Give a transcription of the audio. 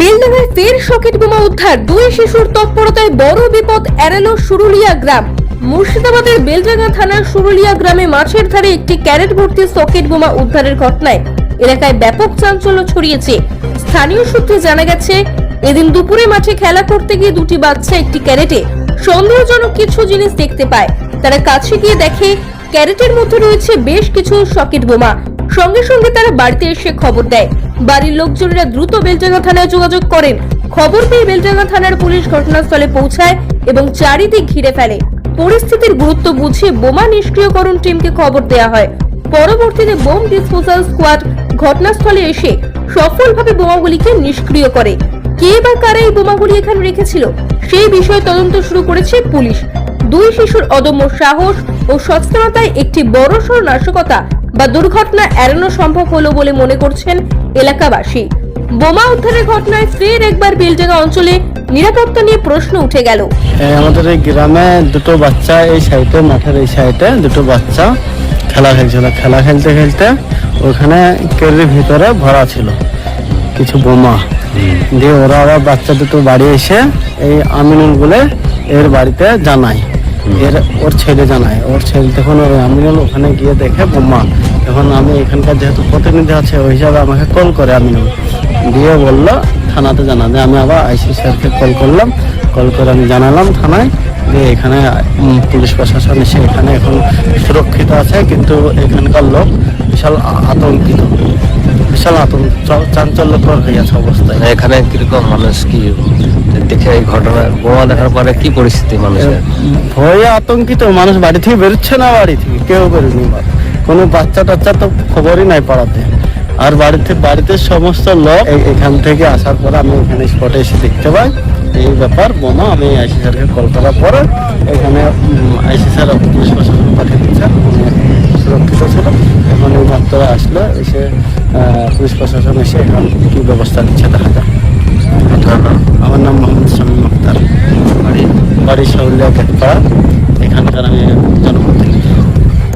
বেলডাঙ্গায় ফের সকেট বোমা উদ্ধার। দুই শিশুর তৎপরতায় বড় বিপদ এড়ালো সুরুলিয়া গ্রাম। মুর্শিদাবাদের বেলডাঙ্গা থানার সুরুলিয়া গ্রামে মাছের ধারে একটি ক্যারেট ভর্তি সকেট বোমা উদ্ধারের ঘটনায় এলাকায় ব্যাপক চাঞ্চল্য ছড়িয়েছে। স্থানীয় সূত্রে জানা গেছে, এদিন দুপুরে মাঠে খেলা করতে গিয়ে দুটি বাচ্চা একটি ক্যারেটে। সন্দেহজনক কিছু জিনিস দেখতে পায়। তারা কাছে গিয়ে দেখে ক্যারেটের মধ্যে রয়েছে বেশ কিছু সকেট বোমা। সঙ্গে সঙ্গে তারা বাড়িতে এসে খবর দেয়। বাড়ির লোকজনেরা দ্রুত বেলডাঙ্গা থানায় যোগাযোগ করেন। খবর পেয়ে বেলডাঙ্গা থানার পুলিশ ঘটনাস্থলে পৌঁছায় এবং চারিদিক ঘিরে ফেলে। পরিস্থিতির গুরুত্ব বুঝে বোমা নিষ্ক্রিয়করণ টিমকে খবর দেওয়া হয়। পরবর্তীতে বোম ডিসপোজাল স্কোয়াড ঘটনাস্থলে এসে সফলভাবে বোমাগুলিকে নিষ্ক্রিয় করে। কে বা কারা এই বোমাগুলি এখানে রেখেছিল, সেই বিষয়ে তদন্ত শুরু করেছে পুলিশ। দুই শিশুর অদম্য সাহস ও সচেতনতায় একটি বড়সড় নাশকতা বা দুর্ঘটনা এড়ানো সম্ভব হলো বলে মনে করছেন এলাকাবাসী। বোমা উদ্ধারের ঘটনায় ফের একবার বেলডাঙ্গা অঞ্চলে নিরাপত্তা নিয়ে প্রশ্ন উঠে গেল। আমাদের এই গ্রামে দুটো বাচ্চা এই সাইডে মাঠের এই সাইডে দুটো বাচ্চা খেলা খেলছিল। খেলা খেলতে খেলতে ওখানে কেরির ভিতরে ভরা ছিল কিছু বোমা। দিয়ে ওরা আবার বাচ্চা দুটো বাড়ি এসে এই আমিনুল বলে এর বাড়িতে জানায়। এর ওর ছেলে জানায়। ওর ছেলে তখন আমিনুল ওখানে গিয়ে দেখে বোমা তখন আমি এখানকার যেহেতু প্রতিনিধি আছে, ওই হিসাবে আমাকে কল করে আমিনুল। দিয়ে বলল, থানাতে জানাতে। আমি আবার আইসি স্যারকে কল করলাম। কল করে আমি জানালাম থানায়। যে এখানে পুলিশ প্রশাসন এসে এখানে এখন সুরক্ষিত আছে, কিন্তু এখানকার লোক বিশাল আতঙ্কিত। বিশাল আতঙ্ক চাঞ্চল্যকর হয়ে আছে অবস্থায় এখানে কীরকম মানুষ কি? দেখে এই ঘটনা বোমা দেখার পরে কি পরিস্থিতি মানুষের? ভয়ে আতঙ্কিত মানুষ বাড়ি থেকে বেরোচ্ছে না বাড়ি থেকে কেউ বেরোয়নি কোনো বাচ্চা টাচ্চা তো খবরই নাই পাড়াতে। আর বাড়িতে বাড়িতে সমস্ত লোক এখান থেকে আসার পরে আমি এখানে স্পটে এসে দেখতে পাই এই ব্যাপার বোমা আমি আইসি স্যারকে কল করার পরে এখানে আইসি স্যার পুলিশ প্রশাসন পাঠিয়ে দিচ্ছেন সুরক্ষিত ছিল। এখন এই মাত্রা আসলে এসে পুলিশ প্রশাসন এসে এখন কি ব্যবস্থা নিচ্ছে দেখা যাক। বাড়ি? সাউলিয়া শৌলিয়া এখানকার আমি